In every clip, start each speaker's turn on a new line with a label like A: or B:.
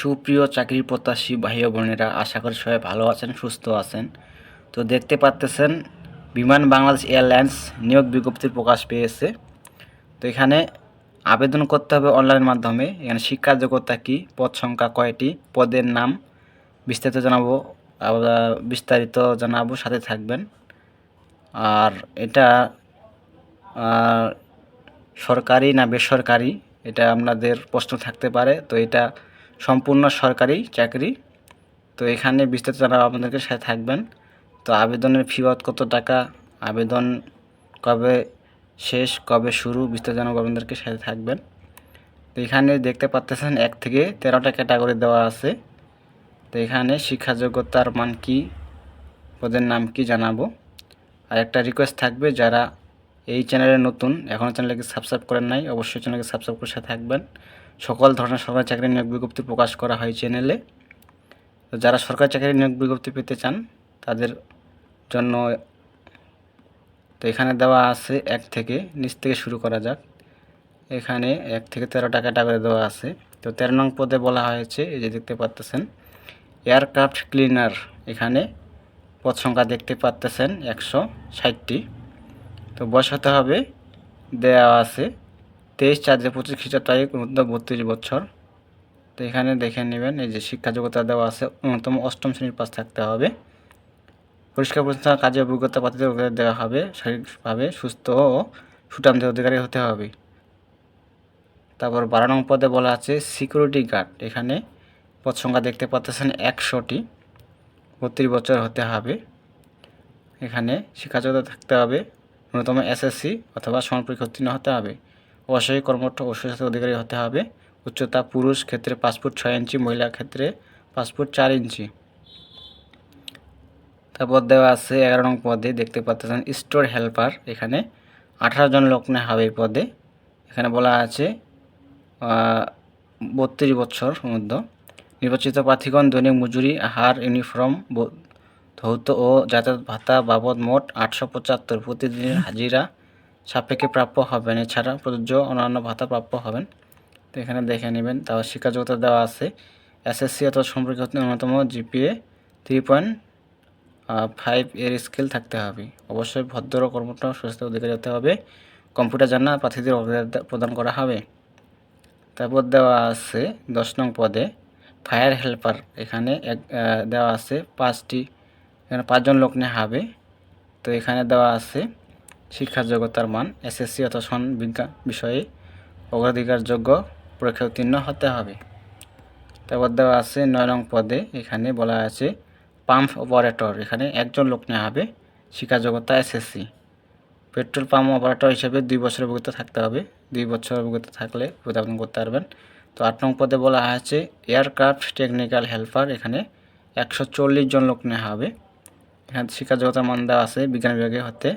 A: সুপ্রিয় চাকরি প্রত্যাশী ভাই বোনেরা, আশা করি সবাই ভালো আছেন, সুস্থ আছেন। তো দেখতে পাচ্তেছেন বিমান বাংলাদেশ এয়ারলাইন্স নিয়োগ বিজ্ঞপ্তি প্রকাশ পেয়েছে। তো এখানে আবেদন করতে হবে অনলাইনের মাধ্যমে। এখানে শিক্ষার যোগ্যতা কী, পদ সংখ্যা কয়টি, পদের নাম বিস্তারিত জানাব বিস্তারিত জানাব, সাথে থাকবেন। আর এটা সরকারি না বেসরকারি, এটা আপনাদের প্রশ্ন থাকতে পারে। তো এটা সম্পূর্ণ সরকারি চাকরি। তো এখানে বিস্তারিত জানাব আপনাদেরকে, সাথে থাকবেন। তো আবেদনের ফি কত টাকা, আবেদন কবে শেষ, কবে শুরু, বিস্তারিত জানাব আপনাদেরকে, সাথে থাকবেন। তো এখানে দেখতে পাচ্তেছেন, এক থেকে তেরোটা ক্যাটাগরি দেওয়া আছে। তো এখানে শিক্ষা যোগ্যতার মান কি, পদের নাম কি জানাব। আর একটা রিকোয়েস্ট থাকবে, যারা এই চ্যানেলে নতুন এখনও চ্যানেলকে সাবস্ক্রাইব করেন নাই, অবশ্যই চ্যানেলকে সাবস্ক্রাইব করে সাথে থাকবেন। সকল ধরনের সরকারি চাকরি নিয়োগ বিজ্ঞপ্তি প্রকাশ করা হয় চ্যানেলে। তো যারা সরকারি চাকরি নিয়োগ বিজ্ঞপ্তি পেতে চান, তাদের জন্য তো এখানে দেওয়া আছে এক থেকে, নিচ থেকে শুরু করা যাক। এখানে এক থেকে তেরো টাকা টাকা দেওয়া আছে। তো তেরো নং পদে বলা হয়েছে, এই যে দেখতে পাচ্তেছেন এয়ারক্রাফট ক্লিনার এখানে পদ সংখ্যা দেখতে পাচ্তেছেন একশো ষাটটি। তো বয়স হতে হবে। দেওয়া আছে। তেইশ চার যে পঁচিশ খ্রিস্টাব্দ তারিখ মধ্যে বত্রিশ বছর। তো এখানে দেখে নেবেন, এই যে শিক্ষা যোগ্যতা দেওয়া আছে ন্যূনতম অষ্টম শ্রেণির পাশ থাকতে হবে। পরিষ্কার পরিচ্ছন্ন কাজে অভিজ্ঞতা পাতিদের দেওয়া হবে, শারীরিকভাবে সুস্থ ও সুটামদের অধিকারী হতে হবে। তারপর বারো নং পদে বলা আছে, সিকিউরিটি গার্ড এখানে পদ সংখ্যা দেখতে পাচ্ছেন একশোটি। বত্রিশ বছর হতে হবে। এখানে শিক্ষাযোগ্যতা থাকতে হবে। ন্যূনতম এসএসসি অথবা সমান পরীক্ষা উত্তীর্ণ হতে হবে। অবশ্যই কর্মঠ ও অধিকারী হতে হবে। উচ্চতা পুরুষ ক্ষেত্রে ফুট ছয় ইঞ্চি, মহিলা ক্ষেত্রে ফুট চার ইঞ্চি। তারপর দেওয়া আছে এগারো নং পদে, দেখতে পাচ্ছেন স্টোর হেল্পার। এখানে আঠারো জন লোক নেওয়া হবে এই পদে। এখানে বলা আছে বত্রিশ বছর মধ্য নির্বাচিত প্রার্থীগণ দৈনিক মজুরি, হার, ইউনিফর্ম ধৌত ও যাতায়াত ভাতা বাবদ মোট আটশো পঁচাত্তর প্রতিদিনের হাজিরা সাপেক্ষে প্রাপ্য হবেন। এছাড়া প্রযোজ্য অন্যান্য ভাতা প্রাপ্য হবেন। তো এখানে দেখে নেবেন, তারপর শিক্ষা যোগ্যতা দেওয়া আছে। এসএসসি অথবা সম্পর্কিত ন্যূনতম জিপিএ থ্রি পয়েন্ট ফাইভ এর স্কেল থাকতে হবে। অবশ্যই ভদ্র কর্মঠ সুস্বাস্থ্য অধিকারী হতে হবে। কম্পিউটার জানা প্রার্থীদের প্রদান করা হবে। তারপর দেওয়া আছে দশ নং পদে ফায়ার হেল্পার। এখানে এক দেওয়া আছে পাঁচটি এখানে পাঁচজন লোক নেওয়া হবে। তো এখানে দেওয়া আছে শিক্ষা যোগ্যতার মান, এসএসসি অথবা সন বিজ্ঞান বিষয়ে অগ্রাধিকারযোগ্য পরীক্ষা উত্তীর্ণ হতে হবে। তারপর দেওয়া আছে নয় নং পদে এখানে বলা আছে পাম্প অপারেটর, এখানে একজন লোক নেওয়া হবে শিক্ষা যোগ্যতা, এসএসসি। পেট্রোল পাম্প অপারেটর হিসেবে দুই বছর অভিজ্ঞতা থাকতে হবে। দুই বছর অভিজ্ঞতা থাকলে আবেদন করতে পারবেন। তো আট নং পদে বলা আছে এয়ারক্রাফট টেকনিক্যাল হেল্পার, এখানে একশো চল্লিশ জন লোক নেওয়া হবে। এখানে শিক্ষা যোগ্যতার মান দেওয়া আছে বিজ্ঞান বিভাগে হতে।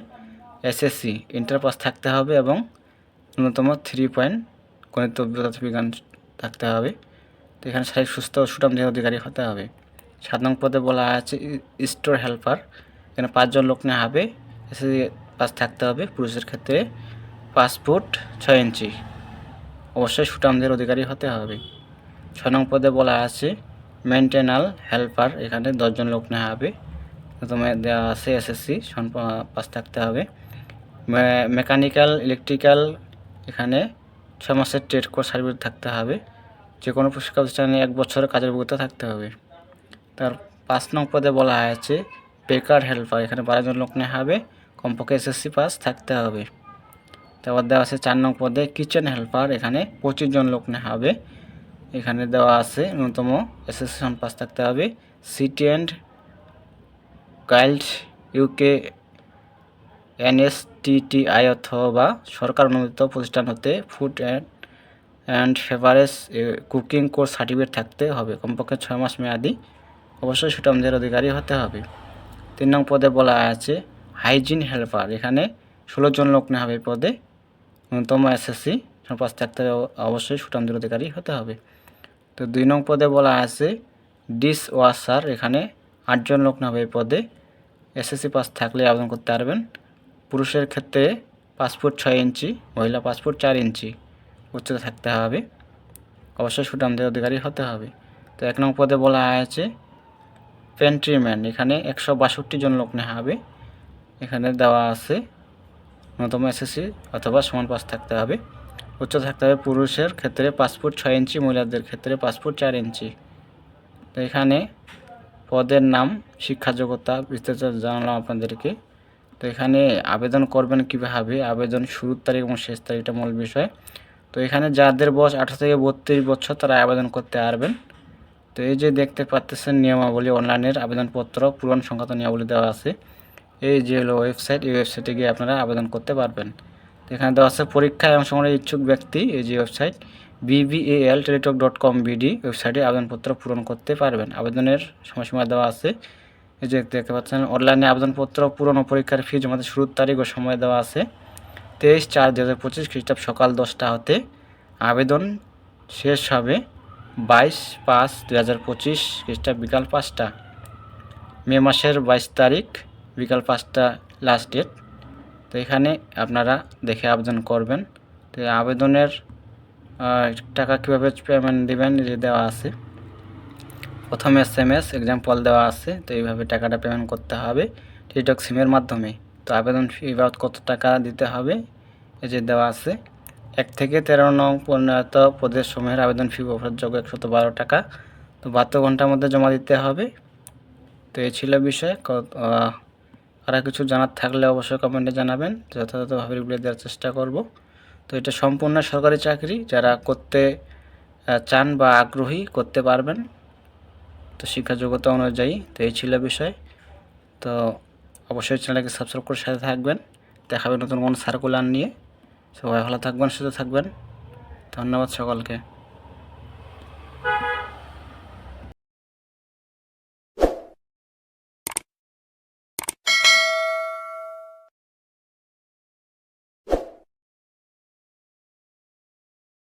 A: এসএসসি ইন্টার পাস থাকতে হবে এবং ন্যূনতম থ্রি পয়েন্ট গণিত বিজ্ঞান থাকতে হবে। তো এখানে শারীরিক সুস্থ ও সুঠাম দেহ অধিকারী হতে হবে। সাত নং পদে বলা আছে স্টোর হেল্পার এখানে পাঁচজন লোক নেওয়া হবে। এসএসসি পাস থাকতে হবে পুরুষের ক্ষেত্রে ফুট ছয় ইঞ্চি। অবশ্যই সুঠামদের অধিকারী হতে হবে। ছয় নং পদে বলা আছে মেনটেনাল হেল্পার এখানে দশজন লোক নেওয়া হবে। প্রথমে দেওয়া আছে এসএসসি, সন পাস থাকতে হবে। মেকানিক্যাল, ইলেকট্রিক্যাল, এখানে ছয় মাসের ট্রেড কোর্স সার্টিফিকেট থাকতে হবে। যে কোনো শিক্ষা প্রতিষ্ঠানে এক বছরের কাজের অভিজ্ঞতা থাকতে হবে। তার পাঁচ নং পদে বলা হয়েছে, বেকার হেল্পার, এখানে বারোজন লোক নেওয়া হবে, কমপক্ষে এসএসসি পাস থাকতে হবে। তারপর দেওয়া আছে চার নং পদে কিচেন হেল্পার, এখানে পঁচিশ জন লোক নেওয়া হবে। এখানে দেওয়া আছে ন্যূনতম এসএসসি সন পাস থাকতে হবে। City and guild, UK NSTTI অথবা সরকার অনুমোদিত প্রতিষ্ঠান হতে food and and beverage cooking course certificate থাকতে হবে। কমপক্ষে ছয় মাস মেয়াদি। অবশ্যই সুটামদের অধিকারী হতে হবে। তিন নং পদে বলা আছে, হাইজিন হেল্পার এখানে ষোলো জন লোক নেওয়া হবে পদে। ন্যূনতম এসএসসি পাস থাকতে হবে, অবশ্যই সুটামদের অধিকারী হতে হবে। তো দুই নং পদে বলা আছে ডিশ ওয়াশার এখানে আটজন লোক হবে এই পদে এসএসসি পাস থাকলে আবেদন করতে পারবেন। পুরুষের ক্ষেত্রে ফুট ছয় ইঞ্চি, মহিলা ফুট চার ইঞ্চি উচ্চতা থাকতে হবে। অবশ্যই সুটামদের অধিকারী হতে হবে। তো এক নং পদে বলা হয়েছে পেন্ট্রিম্যান এখানে একশো বাষট্টি জন লোক নেওয়া হবে। এখানে দেওয়া আছে, ন্যূনতম এসএসসি অথবা সমান পাস থাকতে হবে। উচ্চ থাকতে হবে পুরুষের ক্ষেত্রে পাঁচ ফুট ছয় ইঞ্চি, মহিলাদের ক্ষেত্রে ফুট চার ইঞ্চি। তো এখানে পদের নাম, শিক্ষা যোগ্যতা, বিস্তারিত জানালাম আপনাদেরকে। তো এখানে আবেদন করবেন কীভাবে? আবেদন শুরুর তারিখ এবং শেষ তারিখটা মূল বিষয়। তো এখানে যাদের বয়স আঠারো থেকে বত্রিশ বছর, তারা আবেদন করতে পারবেন। তো এই যে দেখতে পাচ্তেছেন নিয়মাবলী অনলাইনের আবেদনপত্র, পূরণ সংক্রান্ত নিয়মাবলী দেওয়া আছে। এই যে হলো ওয়েবসাইট, এই ওয়েবসাইটে গিয়ে আপনারা আবেদন করতে পারবেন। তো এখানে দেওয়া আছে পরীক্ষায় অংশগ্রহণের ইচ্ছুক ব্যক্তি, এই যে website BBL Teletalk dot com BD ওয়েবসাইটে আবেদনপত্র পূরণ করতে পারবেন। আবেদনের সময়সীমা দেওয়া আছে। এই যে দেখতে পাচ্ছেন, অনলাইনে আবেদনপত্র পূরণ ও পরীক্ষার ফি জমাতে শুরুর তারিখ ও সময় দেওয়া আছে। তেইশ চার দু হাজার পঁচিশ খ্রিস্টাব্দ সকাল দশটা হতে আবেদন শেষ হবে বাইশ পাঁচ দু হাজার পঁচিশ খ্রিস্টাব্দ বিকাল পাঁচটা। মে মাসের বাইশ তারিখ বিকাল পাঁচটা লাস্ট ডেট তো এখানে আপনারা দেখে আবেদন করবেন। তো আবেদনের টাকা কীভাবে পেমেন্ট দেবেন যে দেওয়া আছে। প্রথমে এস এম এস এক্সাম্পল দেওয়া আছে, তো এইভাবে টাকাটা পেমেন্ট করতে হবে। টিকটক সিমের মাধ্যমে। তো আবেদন ফি বাবদ কত টাকা দিতে হবে, এই যে দেওয়া আছে। এক থেকে তেরো নং পরিণত পদের সমূহের আবেদন ফি যোগ্য একশত বারো টাকা। তো বাহাত্তর ঘণ্টার মধ্যে জমা দিতে হবে। তো এই ছিল বিষয়। আর কিছু জানার থাকলে অবশ্যই কমেন্টে জানাবেন। যথাযথভাবে রিপ্লাই দেওয়ার চেষ্টা করব। তো এটা সম্পূর্ণ সরকারি চাকরি, যারা করতে চান বা আগ্রহী করতে পারবেন। তো শিক্ষা যোগ্যতা অনুযায়ী তো এই ছিল বিষয়। তো অবশ্যই চ্যানেলকে সাবস্ক্রাইব করে সাথে থাকবেন। দেখাবেন নতুন কোনো সার্কুলার নিয়ে। সবাই ভালো থাকবেন, সুস্থ থাকবেন। ধন্যবাদ সকলকে।